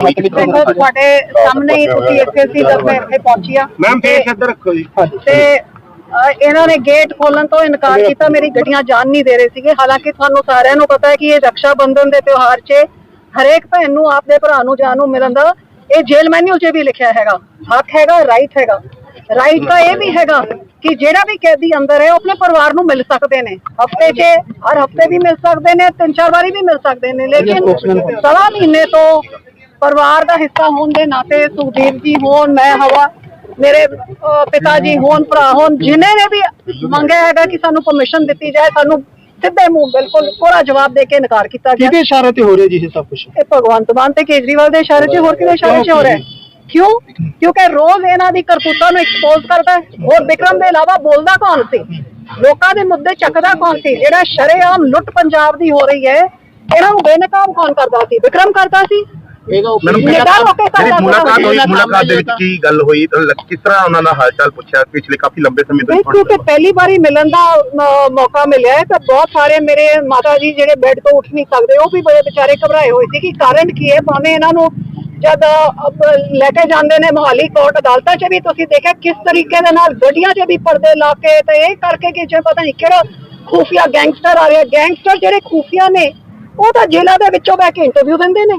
ਦੇਖੋ ਤੁਹਾਡੇ ਸਾਹਮਣੇ ਹੀ ਤੁਸੀਂ ਇੱਥੇ ਸੀ ਜਦ ਮੈਂ ਇੱਥੇ ਪਹੁੰਚੀ ਆ ਮੈਮ ਫੇਸ ਇੱਧਰ ਰੱਖੋ ਜੀ। ਤੇ ਅ, ਇਹਨਾਂ ਨੇ ਗੇਟ ਖੋਲਣ ਤੋਂ ਇਨਕਾਰ ਕੀਤਾ ਮੇਰੀ ਗੱਡੀਆਂ ਜਾਣ ਨਹੀਂ ਦੇ ਰਹੇ ਸੀਗੇ। ਹਾਲਾਂਕਿ ਤੁਹਾਨੂੰ ਸਾਰਿਆਂ ਨੂੰ ਪਤਾ ਹੈ ਕਿ ਇਹ ਰੱਖਿਆ ਬੰਧਨ ਦੇ ਤਿਉਹਾਰ 'ਚ ਹਰੇਕ ਭੈਣ ਨੂੰ ਆਪਦੇ ਭਰਾ ਨੂੰ ਜਾਣ ਨੂੰ ਮਿਲਣ ਦਾ ਇਹ ਜੇਲ ਮੈਨੂਅਲ 'ਚ ਵੀ ਲਿਖਿਆ ਹੈਗਾ। ਹੱਕ ਹੈਗਾ ਰਾਈਟ ਹੈਗਾ। ਰਾਈਟ ਤਾਂ ਇਹ ਵੀ ਹੈਗਾ ਕਿ ਜਿਹੜਾ ਵੀ ਕੈਦੀ ਅੰਦਰ ਹੈ ਉਹ ਆਪਣੇ ਪਰਿਵਾਰ ਨੂੰ ਮਿਲ ਸਕਦੇ ਨੇ। ਹਫ਼ਤੇ 'ਚ ਹਰ ਹਫ਼ਤੇ ਵੀ ਮਿਲ ਸਕਦੇ ਨੇ ਤਿੰਨ ਚਾਰ ਵਾਰੀ ਵੀ ਮਿਲ ਸਕਦੇ ਨੇ। ਲੇਕਿਨ ਸਵਾ ਮਹੀਨੇ ਤੋਂ ਪਰਿਵਾਰ ਦਾ ਹਿੱਸਾ ਹੋਣ ਦੇ ਨਾਤੇ ਸੁਖਦੇਵ ਜੀ ਹੋਣ ਮੈਂ ਹਵਾ ਮੇਰੇ ਪਿਤਾ ਜੀ ਹੋਣ ਭਰਾ ਹੋਣ ਜਿਨ੍ਹਾਂ ਨੇ ਵੀ ਮੰਗਿਆ ਹੈਗਾ ਕਿ ਸਾਨੂੰ ਪਰਮਿਸ਼ਨ ਦਿੱਤੀ ਜਾਏ ਸਾਨੂੰ ਸਿੱਧੇ ਮੂੰਹ ਬਿਲਕੁਲ ਪੂਰਾ ਜਵਾਬ ਦੇ ਕੇ ਇਨਕਾਰ ਕੀਤਾ ਗਿਆ। ਕਿਹਦੇ ਇਸ਼ਾਰੇ ਤੇ ਹੋ ਰਿਹਾ ਜੀ ਇਹ ਸਭ ਕੁਝ ਇਹ ਭਗਵੰਤ ਮਾਨ ਤੇ ਕੇਜਰੀਵਾਲ ਦੇ ਇਸ਼ਾਰੇ 'ਚ ਹੋਰ ਕਿਹਦੇ ਇਸ਼ਾਰੇ 'ਚ ਹੋ ਰਿਹਾ? ਕਿਉਂ? ਕਿਉਂਕਿ ਰੋਜ਼ ਇਹਨਾਂ ਦੀ ਕਰਤੂਤਾਂ ਨੂੰ ਐਕਸਪੋਜ਼ ਕਰਦਾ ਹੈ। ਹੋਰ ਵਿਕਰਮ ਦੇ ਇਲਾਵਾ ਬੋਲਦਾ ਕੌਣ ਸੀ? ਲੋਕਾਂ ਦੇ ਮੁੱਦੇ ਚੱਕਦਾ ਕੌਣ ਸੀ? ਜਿਹੜਾ ਸ਼ਰੇਆਮ ਲੁੱਟ ਪੰਜਾਬ ਦੀ ਹੋ ਰਹੀ ਹੈ ਇਹਨਾਂ ਨੂੰ ਬੇਨਕਾਬ ਕੌਣ ਕਰਦਾ ਸੀ? ਵਿਕਰਮ ਕਰਦਾ ਸੀ? ਮੈਡਮ ਨਿਗਾਹ ਰੋਕੇ ਤਾਂ ਜਿਹੜੀ ਮੁਲਾਕਾਤ ਹੋਈ ਮੁਲਾਕਾਤ ਮੁਲਾਕਾਤ ਦੇ ਵਿੱਚ ਕੀ ਗੱਲ ਹੋਈ ਤਾਂ ਲੱਗ- ਕਿਸ ਤਰ੍ਹਾਂ ਉਹਨਾਂ ਦਾ ਹਾਲ ਚਾਲ ਪੁੱਛਿਆ ਪਿਛਲੇ ਕਾਫੀ ਲੰਬੇ ਸਮੇਂ ਤੋਂ ਨਹੀਂ ਕਿਉਂਕਿ ਪਹਿਲੀ ਵਾਰੀ ਮਿਲਣ ਦਾ ਅ, ਮੌਕਾ ਮਿਲਿਆ ਹੈ ਤਾਂ ਬਹੁਤ ਸਾਰੇ ਮੇਰੇ ਮਾਤਾ ਜੀ ਜਿਹੜੇ ਬੈੱਡ ਤੋਂ ਉੱਠ ਨਹੀਂ ਸਕਦੇ ਉਹ ਵੀ ਬੜੇ ਵਿਚਾਰੇ ਘਬਰਾਏ ਹੋਏ ਸੀ ਕਿ ਕਾਰਨ ਕੀ ਹੈ ਭਾਵੇਂ ਇਹਨਾਂ ਨੂੰ ਜਦ ਲੈ ਕੇ ਜਾਂਦੇ ਨੇ ਮੋਹਾਲੀ ਕੋਰਟ ਅਦਾਲਤਾਂ 'ਚ ਵੀ ਤੁਸੀਂ ਦੇਖਿਆ ਕਿਸ ਤਰੀਕੇ ਦੇ ਨਾਲ ਗੱਡੀਆਂ 'ਚ ਵੀ ਪਰਦੇ ਲਾ ਕੇ ਤੇ ਇਹ ਕਰਕੇ ਕਿ ਜੇ ਪਤਾ ਨਹੀਂ ਕਿਹੜਾ ਖੂਫੀਆ ਗੈਂਗਸਟਰ ਆ ਰਿਹਾ ਗੈਂਗਸਟਰ ਜਿਹੜੇ ਖੂਫੀਆ ਨੇ ਉਹ ਤਾਂ ਜੇਲ੍ਹਾਂ ਦੇ ਵਿੱਚੋਂ ਬਹਿ ਕੇ ਇੰਟਰਵਿਊ ਦਿੰਦੇ ਨੇ।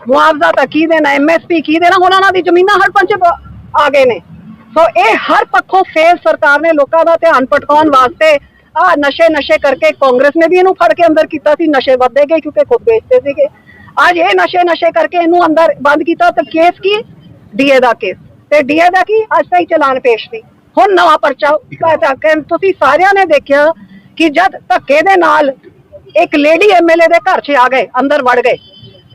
ਮੁਆਵਜ਼ਾ ਤਾਂ ਕੀ ਦੇਣਾ ਐਮਐਸਪੀ ਕੀ ਦੇਣਾ, ਹੁਣ ਉਹਨਾਂ ਦੀ ਜ਼ਮੀਨਾਂ ਹੜਪਣ 'ਚ ਆ ਗਏ ਨੇ। ਸੋ ਇਹ ਹਰ ਪੱਖੋਂ ਫੇਲ ਸਰਕਾਰ ਨੇ ਲੋਕਾਂ ਦਾ ਧਿਆਨ ਭਟਕਾਉਣ ਵਾਸਤੇ ਆ ਨਸ਼ੇ ਨਸ਼ੇ ਕਰਕੇ ਕਾਂਗਰਸ ਨੇ ਵੀ ਇਹਨੂੰ ਫੜ ਕੇ ਅੰਦਰ ਕੀਤਾ ਸੀ, ਨਸ਼ੇ ਵੱਧਦੇ ਗਏ ਕਿਉਂਕਿ ਖੁਦ ਵੇਚਦੇ ਸੀਗੇ। ਅੱਜ ਇਹ ਨਸ਼ੇ ਨਸ਼ੇ ਕਰਕੇ ਇਹਨੂੰ ਅੰਦਰ ਬੰਦ ਕੀਤਾ, ਤਾਂ ਕੇਸ ਕੀ? ਡੀਏ ਦਾ ਕੇਸ ਤੇ ਡੀਏ ਦਾ ਕੀ? ਅੱਜ ਤਾਈ ਚਲਾਨ ਪੇਸ਼ ਸੀ। ਹੁਣ ਨਵਾਂ ਪਰਚਾ ਤੁਸੀਂ ਸਾਰਿਆਂ ਨੇ ਦੇਖਿਆ ਕਿ ਜਦ ਧੱਕੇ ਦੇ ਨਾਲ ਇੱਕ ਲੇਡੀ ਐਮਐਲਏ ਦੇ ਘਰ 'ਚ ਆ ਗਏ, ਅੰਦਰ ਵੜ ਗਏ।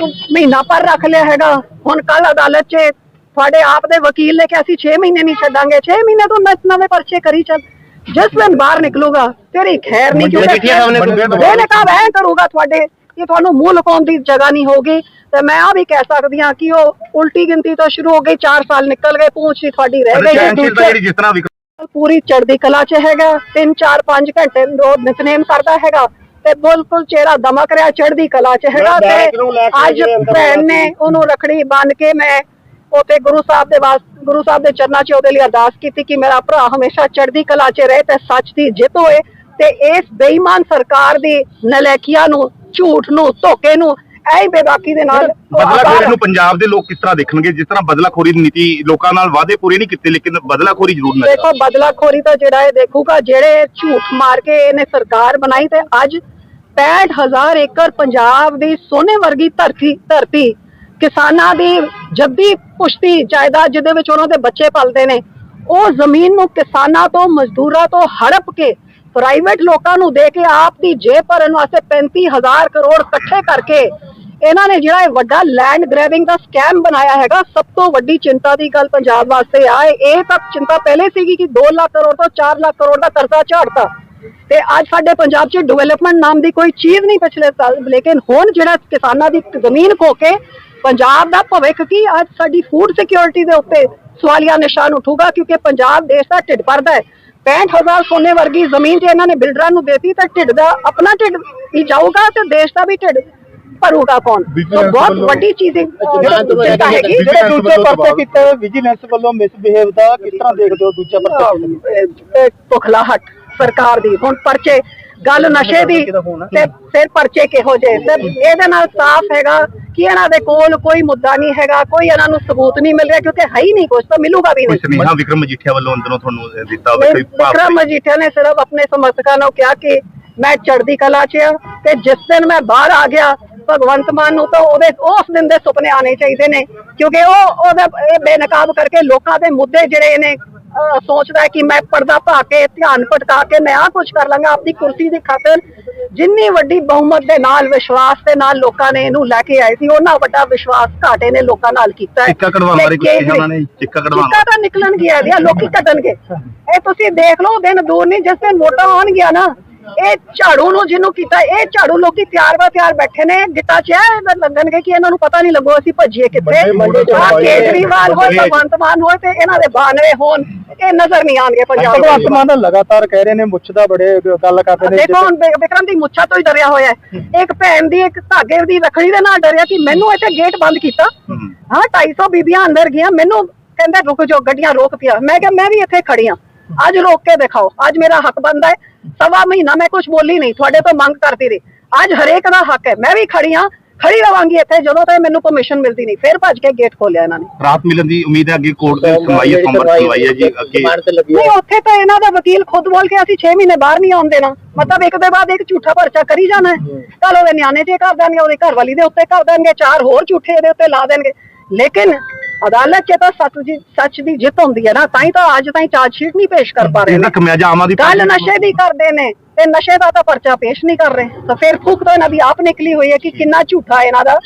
ਮਹੀਨਾ ਪਰ ਰੱਖ ਲਿਆ ਹੈਗਾ। ਹੁਣ ਕੱਲ ਅਦਾਲਤ 'ਚ ਤੁਹਾਡੇ ਆਪ ਦੇ ਵਕੀਲ ਨੇ ਕਿ ਅਸੀਂ 6 ਮਹੀਨੇ ਨਹੀਂ ਛੱਡਾਂਗੇ। 6 ਮਹੀਨੇ ਤੋਂ ਨਵੇਂ ਨਵੇਂ ਪਰਚੇ ਕਰੀ ਚੱਲ। ਜਿਸ ਦਿਨ ਬਾਹਰ ਨਿਕਲੂਗਾ ਤੇਰੀ ਖੈਰ ਨਹੀਂ ਨੇ ਇਹ ਨਕਾਬ ਐ ਕਰੂਗਾ ਤੁਹਾਡੇ ਕਿ ਤੁਹਾਨੂੰ ਮੂੰਹ ਲੁਕਾਉਣ ਦੀ ਜਗ੍ਹਾ ਨਹੀਂ ਹੋਗੀ ਤੇ ਮੈਂ ਆ ਵੀ ਕਹਿ ਸਕਦੀ ਹਾਂ ਕਿ ਉਹ ਉਲਟੀ ਗਿਣਤੀ ਤੋਂ ਸ਼ੁਰੂ ਹੋ ਗਈ 4 ਸਾਲ ਨਿਕਲ ਗਏ ਪੂੰਛ ਹੀ ਤੁਹਾਡੀ ਰਹਿ ਗਈ ਪੂਰੀ ਚੜ੍ਹਦੀ ਕਲਾ 'ਚ ਹੈਗਾ 3 4 5 ਘੰਟੇ ਰੋਜ਼ ਨਿਤਨੇਮ ਕਰਦਾ ਹੈਗਾ। ਤੇ ਬਿਲਕੁਲ ਚਿਹਰਾ ਦਮਕ ਰਿਹਾ ਚੜ੍ਹਦੀ ਕਲਾ 'ਚ ਹੈਗਾ ਨੂੰ ਤੇ ਅੱਜ ਭੈਣ ਨੇ ਉਹਨੂੰ ਰਖੜੀ ਬੰਨ ਕੇ ਮੈਂ ਉਤੇ ਗੁਰੂ ਸਾਹਿਬ ਦੇ ਵਾਸ ਗੁਰੂ ਸਾਹਿਬ ਦੇ ਚਰਨਾਂ 'ਚ ਉਹਦੇ ਲਈ ਅਰਦਾਸ ਕੀਤੀ ਕਿ ਮੇਰਾ ਭਰਾ ਹਮੇਸ਼ਾ ਚੜ੍ਹਦੀ ਕਲਾ 'ਚ ਰਹੇ ਤੇ ਸੱਚ ਦੀ ਜਿੱਤ ਹੋਏ ਤੇ ਇਸ ਬੇਈਮਾਨ ਸਰਕਾਰ ਦੀ ਨਲੈਕੀਆਂ ਨੂੰ ਝੂਠ ਨੂੰ ਧੋਖੇ ਨੂੰ ਐ ਬੇਬਾਕੀ ਦੇ ਨਾਲ ਬਦਲਾਖੋਰੀ ਨੂੰ ਪੰਜਾਬ ਦੇ ਲੋਕ ਕਿਸ ਤਰ੍ਹਾਂ ਦੇਖਣਗੇ? ਜਿਸ ਤਰ੍ਹਾਂ ਬਦਲਾਖੋਰੀ ਦੀ ਨੀਤੀ ਲੋਕਾਂ ਨਾਲ ਵਾਅਦੇ ਪੂਰੇ ਨਹੀਂ ਕੀਤੇ ਲੇਕਿਨ ਬਦਲਾਖੋਰੀ ਜ਼ਰੂਰ ਨਜ਼ਰ ਦੇਖੋ ਬਦਲਾਖੋਰੀ ਤਾਂ ਜਿਹੜਾ ਇਹ ਦੇਖੂਗਾ ਜਿਹੜੇ ਝੂਠ ਮਾਰ ਕੇ ਇਹਨੇ ਸਰਕਾਰ ਬਣਾਈ ਤੇ ਅੱਜ 65000 ਏਕੜ ਪੰਜਾਬ ਦੀ ਸੋਨੇ ਵਰਗੀ ਧਰਤੀ ਧਰਤੀ। ਕਿਸਾਨਾਂ ਦੀ ਜੱਦੀ ਪੁਸ਼ਤੀ ਜਾਇਦਾਦ ਜਿਹਦੇ ਵਿੱਚ ਉਹਨਾਂ ਦੇ ਬੱਚੇ ਪਲਦੇ ਨੇ। ਉਹ ਜ਼ਮੀਨ ਨੂੰ ਕਿਸਾਨਾਂ ਤੋਂ, ਮਜ਼ਦੂਰਾਂ ਤੋਂ ਹੜਪ ਕੇ ਪ੍ਰਾਈਵੇਟ ਲੋਕਾਂ ਨੂੰ ਦੇ ਕੇ ਆਪ ਦੀ ਜੇਬ ਭਰਨ ਵਾਸਤੇ 35000 ਕਰੋੜ ਇਕੱਠੇ ਕਰਕੇ ਇਹਨਾਂ ਨੇ ਜਿਹੜਾ ਇਹ ਵੱਡਾ ਲੈਂਡ ਗ੍ਰੈਬਿੰਗ ਦਾ ਸਕੈਮ ਬਣਾਇਆ ਹੈਗਾ, ਸਭ ਤੋਂ ਵੱਡੀ ਚਿੰਤਾ ਦੀ ਗੱਲ ਪੰਜਾਬ ਵਾਸਤੇ ਆ। ਇਹ ਤਾਂ ਚਿੰਤਾ ਪਹਿਲੇ ਸੀਗੀ ਕਿ 2 ਲੱਖ ਕਰੋੜ ਤੋਂ 4 ਲੱਖ ਕਰੋੜ ਦਾ ਕਰਜ਼ਾ ਝਾੜਤਾ। ਤੇ ਅੱਜ ਸਾਡੇ ਪੰਜਾਬ 'ਚ ਡਿਵੈਲਪਮੈਂਟ ਨਾਮ ਦੀ ਕੋਈ ਚੀਜ਼ ਨਹੀਂ ਪਿਛਲੇ ਸਾਲ ਲੇਕਿਨ ਹੁਣ ਜਿਹੜਾ ਕਿਸਾਨਾਂ ਦੀ ਜ਼ਮੀਨ ਖੋ ਕੇ ਪੰਜਾਬ ਦਾ ਭਵਿੱਖ ਕੀ ਅੱਜ ਸਾਡੀ ਫੂਡ ਸਿਕਿਉਰਿਟੀ ਦੇ ਉੱਤੇ ਸਵਾਲੀਆ ਨਿਸ਼ਾਨ ਉਠੂਗਾ ਕਿਉਂਕਿ ਪੰਜਾਬ ਦੇਸ਼ ਦਾ ਢਿੱਡ ਭਰਦਾ ਹੈ। 65000 ਸੋਨੇ ਵਰਗੀ ਜ਼ਮੀਨ ਜੇ ਇਹਨਾਂ ਨੇ ਬਿਲਡਰਾਂ ਨੂੰ ਦੇਤੀ ਤਾਂ ਢਿੱਡ ਦਾ ਆਪਣਾ ਢਿੱਡ ਹੀ ਜਾਊਗਾ ਤੇ ਦੇਸ਼ ਦਾ ਵੀ ਢਿੱਡ ਭਰੂਗਾ ਕੌਣ? ਬਹੁਤ ਵੱਡੀ ਚੀਜ਼ ਹੈ। ਜਿਹੜੇ ਦੂਜੇ ਪਰਚੇ ਕੀਤੇ ਵਿਜੀਲੈਂਸ ਵੱਲੋਂ ਮਿਸਬਿਹੇਵ ਦਾ ਕਿਸ ਤਰ੍ਹਾਂ ਦੇਖਦੇ ਹੋ ਦੂਜੇ ਅਹ, ਪੁਖਲਾਹਟ ਸਰਕਾਰ ਦੀ। ਹੁਣ ਪਰਚੇ ਗੱਲ ਨਸ਼ੇ ਦੀ ਤੇ ਫਿਰ ਪਰਚੇ ਕਿਹੋ ਜੇ ਤੇ ਇਹਦੇ ਨਾਲ ਸਾਫ਼ ਹੈਗਾ ਕਿ ਇਹਨਾਂ ਦੇ ਕੋਲ ਕੋਈ ਮੁੱਦਾ ਨਹੀਂ ਹੈਗਾ ਕੋਈ ਇਹਨਾਂ ਨੂੰ ਸਬੂਤ ਨਹੀਂ ਮਿਲ ਰਿਹਾ ਕਿਉਂਕਿ ਹੈ ਹੀ ਨਹੀਂ ਕੁਝ ਤਾਂ ਮਿਲੂਗਾ ਵੀ ਨਹੀਂ। ਸੁਨੇਹਾ ਵਿਕਰਮ ਮਜੀਠੀਆ ਵੱਲੋਂ ਅੰਦਰੋਂ ਤੁਹਾਨੂੰ ਦਿੱਤਾ ਹੋਵੇ ਕੋਈ ਵਿਕਰਮ ਮਜੀਠੀਆ ਨੇ ਸਿਰਫ ਆਪਣੇ ਸਮਰਥਕਾਂ ਨੂੰ ਕਿਹਾ ਕਿ ਮੈਂ ਚੜ੍ਹਦੀ ਕਲਾ 'ਚ ਆ ਤੇ ਜਿਸ ਦਿਨ ਮੈਂ ਬਾਹਰ ਆ ਗਿਆ ਭਗਵੰਤ ਮਾਨ ਨੂੰ ਤਾਂ ਉਹਦੇ ਉਸ ਦਿਨ ਦੇ ਸੁਪਨੇ ਆਣੇ ਚਾਹੀਦੇ ਨੇ ਕਿਉਂਕਿ ਉਹ ਉਹਦਾ ਇਹ ਬੇਨਕਾਬ ਕਰਕੇ ਲੋਕਾਂ ਦੇ ਮੁੱਦੇ ਜਿਹੜੇ ਨੇ ਸੋਚਦਾ ਹੈ ਕਿ ਮੈਂ ਪਰਦਾ ਪਾ ਕੇ ਧਿਆਨ ਭਟਕਾ ਕੇ ਮੈਂ ਆਹ ਕੁਝ ਕਰ ਲਾਂਗਾ ਆਪਣੀ ਕੁਰਸੀ ਦੀ ਖਾਤਰ ਜਿੰਨੀ ਵੱਡੀ ਬਹੁਮਤ ਦੇ ਨਾਲ ਵਿਸ਼ਵਾਸ ਦੇ ਨਾਲ ਲੋਕਾਂ ਨੇ ਇਹਨੂੰ ਲੈ ਕੇ ਆਏ ਸੀ ਉਹਨਾਂ ਵੱਡਾ ਵਿਸ਼ਵਾਸ ਘਾਟੇ ਨੇ ਲੋਕਾਂ ਨਾਲ ਕੀਤਾ ਹੈ। ਚਿੱਕਾ ਕਢਵਾਉਣ ਬਾਰੇ ਕੁਝ ਤੇ ਕਿਹਾ ਉਹਨਾਂ ਨੇ? ਚਿੱਕਾ ਕਢਵਾਉਣ ਚਿੱਕਾ ਤਾਂ ਨਿਕਲਣ ਗਿਆ ਲੋਕੀ ਕੱਢਣਗੇ। ਇਹ ਤੁਸੀਂ ਦੇਖ ਲਓ ਦਿਨ ਦੂਰ ਨਹੀਂ ਜਿਸ ਦਿਨ ਵੋਟਾਂ ਆਉਣਗੀਆਂ ਨਾ ਇਹ ਝਾੜੂ ਨੂੰ ਜਿਹਨੂੰ ਕੀਤਾ ਇਹ ਝਾੜੂ ਲੋਕੀ ਤਿਆਰ ਬਾ ਤਿਆਰ ਬੈਠੇ ਨੇ ਗਿੱਟਾ ਚ ਇਹ ਲੱਗਣਗੇ ਕਿ ਇਹਨਾਂ ਨੂੰ ਪਤਾ ਨਹੀਂ ਲੱਗੋ ਅਸੀਂ ਭੱਜੀਏ ਕਿੱਥੇ। ਕੇਜਰੀਵਾਲ ਹੋਏ ਭਗਵੰਤ ਮਾਨ ਹੋਏ ਤੇ ਇਹਨਾਂ ਦੇ ਬਾਨਵੇ ਹੋਣ ਇਹ ਨਜ਼ਰ ਨਹੀਂ ਆਣਗੇ ਪੰਜਾਬ ਭਗਵੰਤ ਦੇ ਮਾਨ ਲਗਾਤਾਰ ਕਹਿ ਰਹੇ ਨੇ ਮੁੱਛ ਦਾ ਬੜੇ ਗੱਲ ਕਰਦੇ ਨੇ ਦੇਖੋ ਹੁਣ ਵਿ- ਵਿਕਰਮ ਦੀ ਮੁੱਛਾਂ ਤੋਂ ਹੀ ਡਰਿਆ ਹੋਇਆ ਹੈ। ਇੱਕ ਭੈਣ ਦੀ ਇੱਕ ਧਾਗੇ ਦੀ ਰਖੜੀ ਦੇ ਨਾਲ ਡਰਿਆ ਕਿ ਮੈਨੂੰ ਇੱਥੇ ਗੇਟ ਬੰਦ ਕੀਤਾ। ਹਾਂ। 250 ਬੀਬੀਆਂ ਅੰਦਰ ਗਈਆਂ ਮੈਨੂੰ ਕਹਿੰਦਾ ਰੁਕ ਜਾਓ ਗੱਡੀਆਂ ਰੋਕ ਪਿਆ ਮੈਂ ਕਿਹਾ ਮੈਂ ਵੀ ਇੱਥੇ ਖੜੀ ਹਾਂ। ਅੱਜ ਰੋਕ ਕੇ ਦਿਖਾਓ ਅੱਜ ਮੇਰਾ ਹੱਕ ਬਣਦਾ ਹੈ। ਸਵਾ ਮਹੀਨਾ ਮੈਂ ਕੁਝ ਬੋਲੀ ਨਹੀਂ ਤੁਹਾਡੇ ਤੋਂ ਮੰਗ ਕਰਦੀ ਰਹੀ। ਅੱਜ ਹਰੇਕ ਦਾ ਹੱਕ ਹੈ ਮੈਂ ਵੀ ਖੜੀ ਹਾਂ ਖੜੀ ਰਵਾਂਗੀ ਇੱਥੇ ਜਦੋਂ ਤੱਕ ਮੈਨੂੰ ਪਰਮਿਸ਼ਨ ਮਿਲਦੀ ਨਹੀਂ ਫਿਰ ਭੱਜ ਕੇ ਗੇਟ ਖੋਲਿਆ ਇਹਨਾਂ ਨੇ। ਰਾਤ ਮਿਲਣ ਦੀ ਉਮੀਦ ਹੈ ਅੱਗੇ ਕੋਰਟ ਦੀ ਸੁਣਵਾਈ ਹੈ ਸੋਮਵਾਰ ਸੁਣਵਾਈ ਹੈ ਜੀ ਅੱਗੇ ਨਹੀਂ ਉੱਥੇ ਤਾਂ ਇਹਨਾਂ ਦਾ ਵਕੀਲ ਖੁਦ ਬੋਲ ਕੇ ਅਸੀਂ 6 ਮਹੀਨੇ ਬਾਹਰ ਨਹੀਂ ਆਉਣ ਦੇਣਾ। ਮਤਲਬ ਇੱਕ ਦੇ ਬਾਅਦ ਇੱਕ ਝੂਠਾ ਪਰਚਾ ਕਰੀ ਜਾਣਾ ਹੈ। ਕੱਲ ਉਹਦੇ ਨਿਆਣੇ ਤੇ ਕਰ ਦੇਣਗੇ ਉਹਦੇ ਘਰ ਵਾਲੀ ਦੇ ਉੱਤੇ ਕਰ ਦੇਣਗੇ ਚਾਰ ਹੋਰ ਝੂਠੇ ਇਹਦੇ ਉੱਤੇ ਲਾ ਦੇਣਗੇ। ਲੇਕਿਨ ਅਦਾਲਤ 'ਚ ਤਾਂ ਸੱਚ ਦੀ ਸੱਚ ਦੀ ਜਿੱਤ ਹੁੰਦੀ ਹੈ ਨਾ ਤਾਂ ਹੀ ਤਾਂ ਅੱਜ ਤਾਈਂ ਚਾਰਜ ਸ਼ੀਟ ਨਹੀਂ ਪੇਸ਼ ਕਰ ਪਾ ਰਹੇ ਇਹਦਾ ਨੇ ਖਮਿਆਜਾ ਆਮ ਆਦਮੀ ਗੱਲ ਨਸ਼ੇ ਦੀ ਕਰਦੇ ਨੇ ਤੇ ਨਸ਼ੇ ਦਾ ਤਾਂ ਪਰਚਾ ਪੇਸ਼ ਨਹੀਂ ਕਰ ਰਹੇ। ਤਾਂ ਫਿਰ ਫੂਕ ਤਾਂ ਇਹਨਾਂ ਦੀ ਆਪ ਨਿਕਲੀ ਹੋਈ ਹੈ ਕਿ ਕਿੰਨਾ ਝੂਠਾ ਇਹਨਾਂ ਦਾ